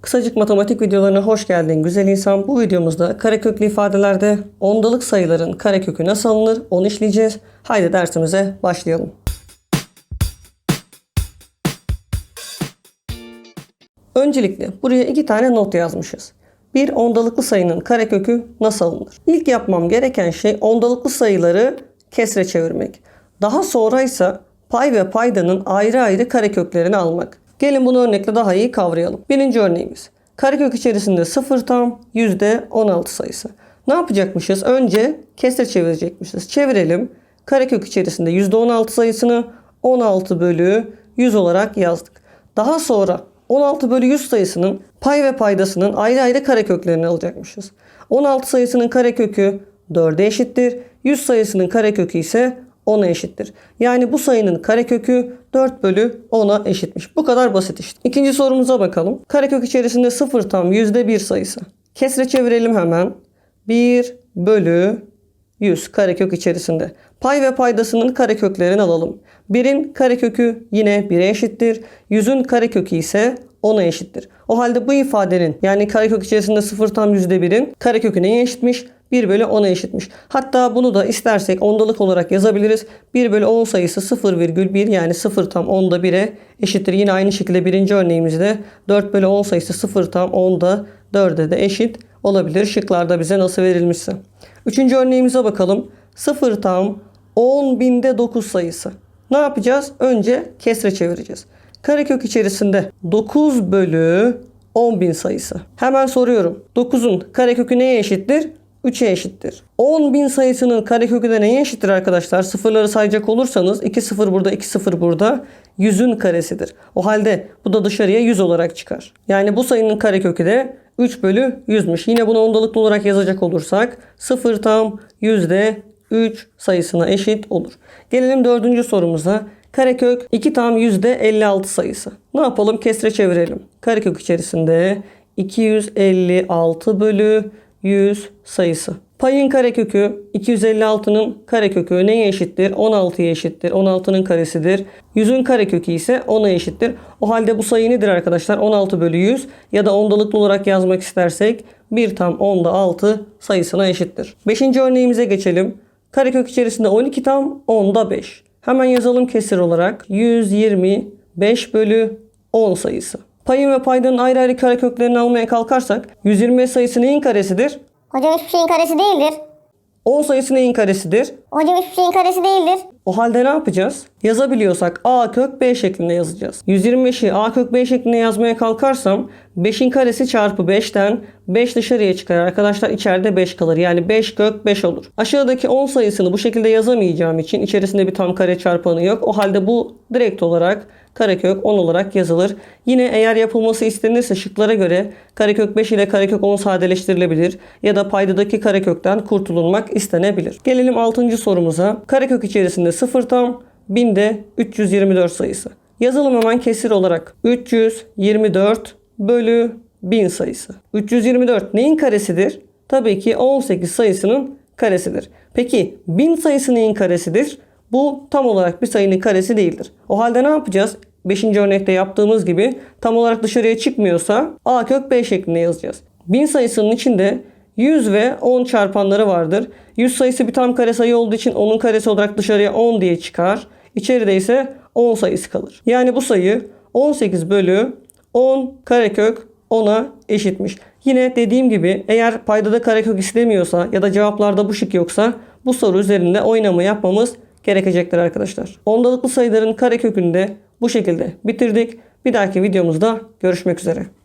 Kısacık matematik videolarına hoş geldin güzel insan. Bu videomuzda kareköklü ifadelerde ondalık sayıların karekökü nasıl alınır onu işleyeceğiz. Haydi dersimize başlayalım. Öncelikle buraya iki tane not yazmışız. Bir ondalıklı sayının karekökü nasıl alınır? İlk yapmam gereken şey ondalıklı sayıları kesre çevirmek. Daha sonra ise pay ve paydanın ayrı ayrı kareköklerini almak. Gelin bunu örnekle daha iyi kavrayalım. Birinci örneğimiz. Karekök içerisinde 0 tam %16 sayısı. Ne yapacakmışız? Önce kesre çevirecekmişiz. Çevirelim. Karekök içerisinde %16 sayısını 16 bölü 100 olarak yazdık. Daha sonra 16 bölü 100 sayısının pay ve paydasının ayrı ayrı kareköklerini alacakmışız. 16 sayısının karekökü 4'e eşittir. 100 sayısının karekökü ise 10'a eşittir. Yani bu sayının karekökü 4 bölü 10'a eşitmiş. Bu kadar basit işte. İkinci sorumuza bakalım. Karekök içerisinde 0 tam %1 sayısı. Kesre çevirelim hemen. 1 bölü 100 karekök içerisinde. Pay ve paydasının kareköklerini alalım. 1'in karekökü yine 1'e eşittir. 100'ün karekökü ise 10'a eşittir. O halde bu ifadenin yani karekök içerisinde 0 tam %1'in karekökü neye eşitmiş? 1 bölü 10'a eşitmiş. Hatta bunu da istersek ondalık olarak yazabiliriz. 1 bölü 10 sayısı 0,1 yani 0 tam 10'da 1'e eşittir. Yine aynı şekilde birinci örneğimizde 4 bölü 10 sayısı 0 tam 10'da 4'e de eşit olabilir. Şıklarda bize nasıl verilmişse. Üçüncü örneğimize bakalım. 0 tam 10 binde 9 sayısı. Ne yapacağız? Önce kesre çevireceğiz. Karekök içerisinde 9 bölü 10.000 sayısı. Hemen soruyorum. 9'un karekökü neye eşittir? 3'e eşittir. 10.000 sayısının karekökü de neye eşittir arkadaşlar? Sıfırları sayacak olursanız 2 sıfır burada 2 sıfır burada 100'ün karesidir. O halde bu da dışarıya 100 olarak çıkar. Yani bu sayının karekökü de 3 bölü 100'müş. Yine bunu ondalıklı olarak yazacak olursak 0 tam yüzde 3 sayısına eşit olur. Gelelim dördüncü sorumuza. Karekök 2 tam yüzde 56 sayısı. Ne yapalım? Kesre çevirelim. Karekök içerisinde 256 bölü 100 sayısı. Payın karekökü 256'nın karekökü neye eşittir? 16'ya eşittir. 16'nın karesidir. 100'ün karekökü ise 10'a eşittir. O halde bu sayı nedir arkadaşlar? 16 bölü 100 ya da ondalıklı olarak yazmak istersek 1 tam 10'da 6 sayısına eşittir. Beşinci örneğimize geçelim. Karekök içerisinde 12 tam 10'da 5. Hemen yazalım kesir olarak. 125 bölü 10 sayısı. Payın ve paydanın ayrı ayrı kareköklerini almaya kalkarsak 125 sayısı neyin karesidir? Hocam hiçbir şeyin karesi değildir. 10 sayısı neyin karesidir? Hocam hiçbir şeyin karesi değildir. O halde ne yapacağız? Yazabiliyorsak a kök b şeklinde yazacağız. 125'i a kök b şeklinde yazmaya kalkarsam 5'in karesi çarpı 5'ten 5 dışarıya çıkar. Arkadaşlar içeride 5 kalır. Yani 5 kök 5 olur. Aşağıdaki 10 sayısını bu şekilde yazamayacağım için içerisinde bir tam kare çarpanı yok. O halde bu direkt olarak karekök 10 olarak yazılır. Yine eğer yapılması istenirse şıklara göre karekök 5 ile karekök 10 sadeleştirilebilir ya da paydadaki karekökten kurtulunmak istenebilir. Gelelim 6. sorumuza. Karekök içerisinde 0 tam 1000'de 324 sayısı. Yazalım hemen kesir olarak. 324 bölü 1000 sayısı. 324 neyin karesidir? Tabii ki 18 sayısının karesidir. Peki 1000 sayısı neyin karesidir? Bu tam olarak bir sayının karesi değildir. O halde ne yapacağız? 5. örnekte yaptığımız gibi tam olarak dışarıya çıkmıyorsa a kök b şeklinde yazacağız. 1000 sayısının içinde 100 ve 10 çarpanları vardır. 100 sayısı bir tam kare sayı olduğu için onun karesi olarak dışarıya 10 diye çıkar. İçeride ise 10 sayısı kalır. Yani bu sayı 18 bölü 10 karekök 10'a eşitmiş. Yine dediğim gibi eğer paydada karekök istemiyorsa ya da cevaplarda bu şık yoksa bu soru üzerinde oynama yapmamız gerekecektir arkadaşlar. Ondalıklı sayıların karekökünü de bu şekilde bitirdik. Bir dahaki videomuzda görüşmek üzere.